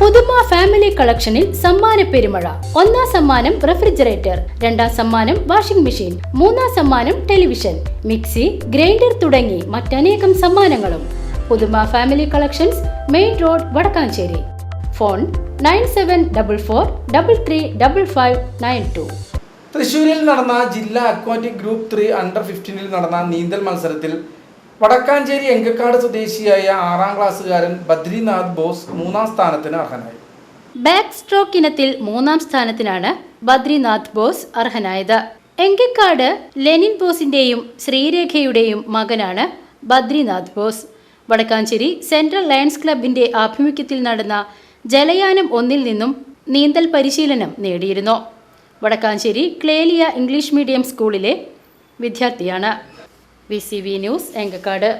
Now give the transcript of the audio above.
പുതുമ ഫാമിലി കളക്ഷനിൽ സമ്മാന പെരുമഴ. ഒന്നാം സമ്മാനം റെഫ്രിജറേറ്റർ രണ്ടാം സമ്മാനം വാഷിംഗ് മെഷീൻ മൂന്നാം സമ്മാനം ടെലിവിഷൻ മിക്സി ഗ്രൈൻഡർ തുടങ്ങി മറ്റനേകം സമ്മാനങ്ങളും. പുതുമ family collections main road Vadakkanchery. Phone nine seven double four double three double five nine two. നടന്ന ജില്ലാ അക്വാറ്റിക് ഗ്രൂപ്പ് ത്രീ അണ്ടർ ഫിഫ്റ്റീനിൽ നടന്ന നീന്തൽ മത്സരത്തിൽ വടക്കാഞ്ചേരി എങ്കക്കാട് സ്വദേശിയായ ആറാം ക്ലാസ്സുകാരൻ ബദ്രിനാഥ് ബോസ് മൂന്നാം സ്ഥാനത്തിന് അർഹനായി. ബാക്ക് സ്ട്രോക്ക് ഇനത്തിൽ മൂന്നാം സ്ഥാനത്തിനാണ് ബദ്രിനാഥ് ബോസ് അർഹനായത്. എങ്കക്കാട് ലെനിൻ ബോസിന്റെയും ശ്രീരേഖയുടെയും മകനാണ് ബദ്രിനാഥ് ബോസ്. വടക്കാഞ്ചേരി സെൻട്രൽ ലയൺസ് ക്ലബിന്റെ ആഭിമുഖ്യത്തിൽ നടന്ന ജലയാനം ഒന്നിൽ നിന്നും നീന്തൽ പരിശീലനം നേടിയിരുന്നു. വടക്കാഞ്ചേരി ക്ലേലിയ ഇംഗ്ലീഷ് മീഡിയം സ്കൂളിലെ വിദ്യാർത്ഥിയാണ്. V C V news Engakkad